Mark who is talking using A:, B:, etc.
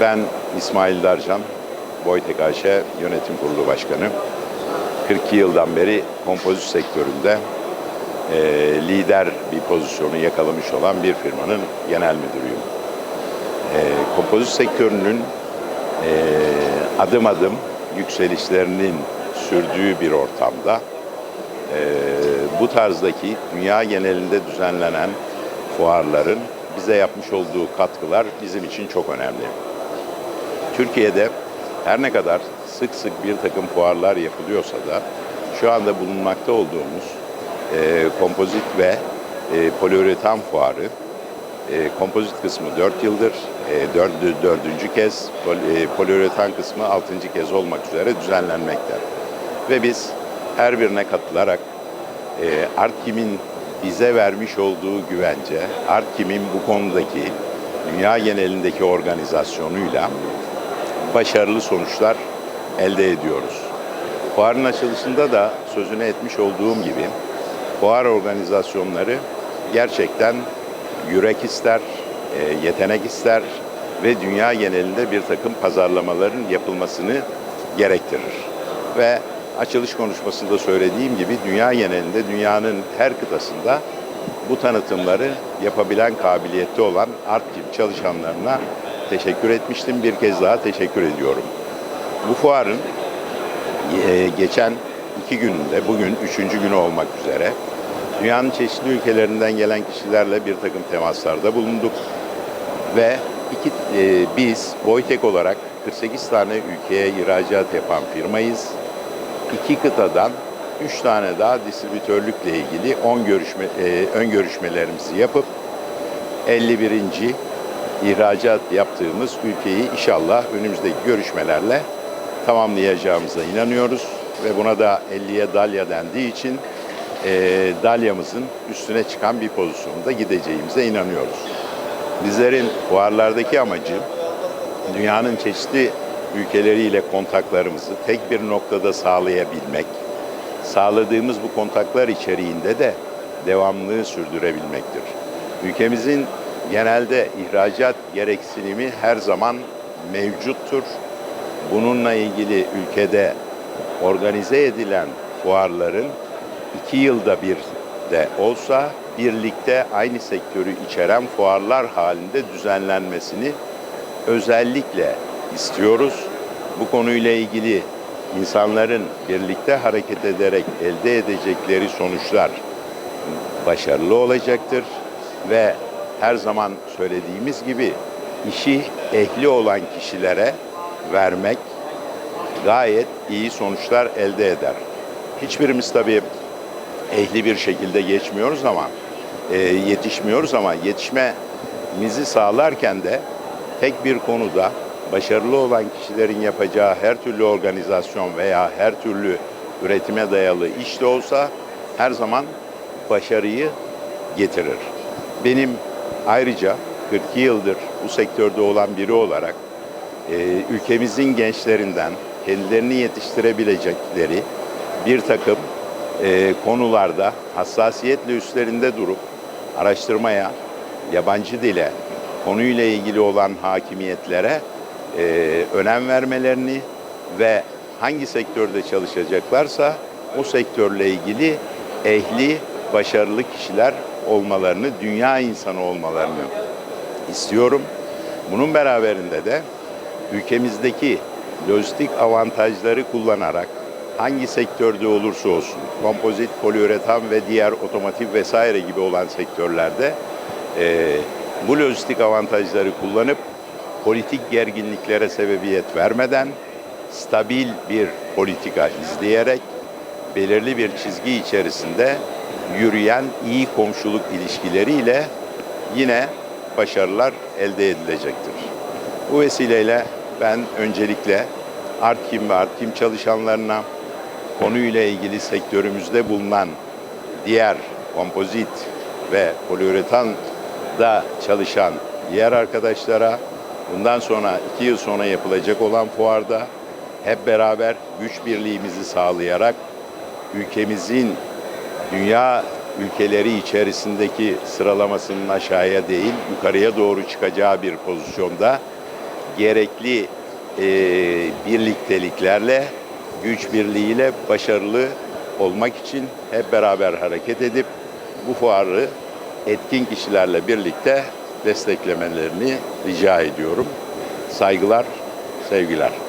A: Ben İsmail Darcan, Boytek AŞ Yönetim Kurulu Başkanı. 42 yıldan beri kompozit sektöründe e, lider bir pozisyonu yakalamış olan bir firmanın genel müdürüyüm. E, kompozit sektörünün e, adım adım yükselişlerinin sürdüğü bir ortamda e, bu tarzdaki dünya genelinde düzenlenen fuarların bize yapmış olduğu katkılar bizim için çok önemli. Türkiye'de her ne kadar sık sık bir takım fuarlar yapılıyorsa da şu anda bulunmakta olduğumuz e, kompozit ve e, poliüretan fuarı e, kompozit kısmı 4 yıldır, e, dördü, dördüncü kez, pol, e, poliüretan kısmı altıncı kez olmak üzere düzenlenmekte. Ve biz her birine katılarak e, Artkim'in bize vermiş olduğu güvence, Artkim'in bu konudaki dünya genelindeki organizasyonuyla başarılı sonuçlar elde ediyoruz. Fuarın açılışında da sözünü etmiş olduğum gibi fuar organizasyonları gerçekten yürek ister, e, yetenek ister ve dünya genelinde bir takım pazarlamaların yapılmasını gerektirir. Ve açılış konuşmasında söylediğim gibi dünya genelinde, dünyanın her kıtasında bu tanıtımları yapabilen kabiliyette olan Artkim çalışanlarına teşekkür etmiştim. Bir kez daha teşekkür ediyorum. Bu fuarın e, geçen iki gününde, bugün üçüncü günü olmak üzere dünyanın çeşitli ülkelerinden gelen kişilerle bir takım temaslarda bulunduk. Ve iki, e, biz Boytek olarak 48 tane ülkeye ihracat yapan firmayız. İki kıtadan 3 tane daha distribütörlükle ilgili 10 görüşme, e, ön görüşmelerimizi yapıp 51. ihracat yaptığımız ülkeyi inşallah önümüzdeki görüşmelerle tamamlayacağımıza inanıyoruz. Ve buna da 50'ye dalya dendiği için e, dalyamızın üstüne çıkan bir pozisyonda gideceğimize inanıyoruz. Bizlerin fuarlardaki amacı dünyanın çeşitli ülkeleriyle kontaklarımızı tek bir noktada sağlayabilmek, sağladığımız bu kontaklar içeriğinde de devamlılığı sürdürebilmektir. Ülkemizin genelde ihracat gereksinimi her zaman mevcuttur. Bununla ilgili ülkede organize edilen fuarların iki yılda bir de olsa birlikte aynı sektörü içeren fuarlar halinde düzenlenmesini özellikle istiyoruz. Bu konuyla ilgili insanların birlikte hareket ederek elde edecekleri sonuçlar başarılı olacaktır ve her zaman söylediğimiz gibi işi ehli olan kişilere vermek gayet iyi sonuçlar elde eder. Hiçbirimiz tabii ehli bir şekilde geçmiyoruz ama e, yetişmiyoruz ama yetişmemizi sağlarken de tek bir konuda başarılı olan kişilerin yapacağı her türlü organizasyon veya her türlü üretime dayalı iş de olsa her zaman başarıyı getirir. Benim ayrıca 42 yıldır bu sektörde olan biri olarak e, ülkemizin gençlerinden kendilerini yetiştirebilecekleri bir takım e, konularda hassasiyetle üstlerinde durup araştırmaya, yabancı dile, konuyla ilgili olan hakimiyetlere e, önem vermelerini ve hangi sektörde çalışacaklarsa o sektörle ilgili ehli, başarılı kişiler olmalarını, dünya insanı olmalarını istiyorum. Bunun beraberinde de ülkemizdeki lojistik avantajları kullanarak hangi sektörde olursa olsun, kompozit, poliüretan ve diğer otomotiv vesaire gibi olan sektörlerde e, bu lojistik avantajları kullanıp politik gerginliklere sebebiyet vermeden stabil bir politika izleyerek belirli bir çizgi içerisinde yürüyen iyi komşuluk ilişkileriyle yine başarılar elde edilecektir. Bu vesileyle ben öncelikle Artkim ve Artkim çalışanlarına konuyla ilgili sektörümüzde bulunan diğer kompozit ve poliüretan da çalışan diğer arkadaşlara bundan sonra iki yıl sonra yapılacak olan fuarda hep beraber güç birliğimizi sağlayarak ülkemizin dünya ülkeleri içerisindeki sıralamasının aşağıya değil yukarıya doğru çıkacağı bir pozisyonda gerekli e, birlikteliklerle, güç birliğiyle başarılı olmak için hep beraber hareket edip bu fuarı etkin kişilerle birlikte desteklemelerini rica ediyorum. Saygılar, sevgiler.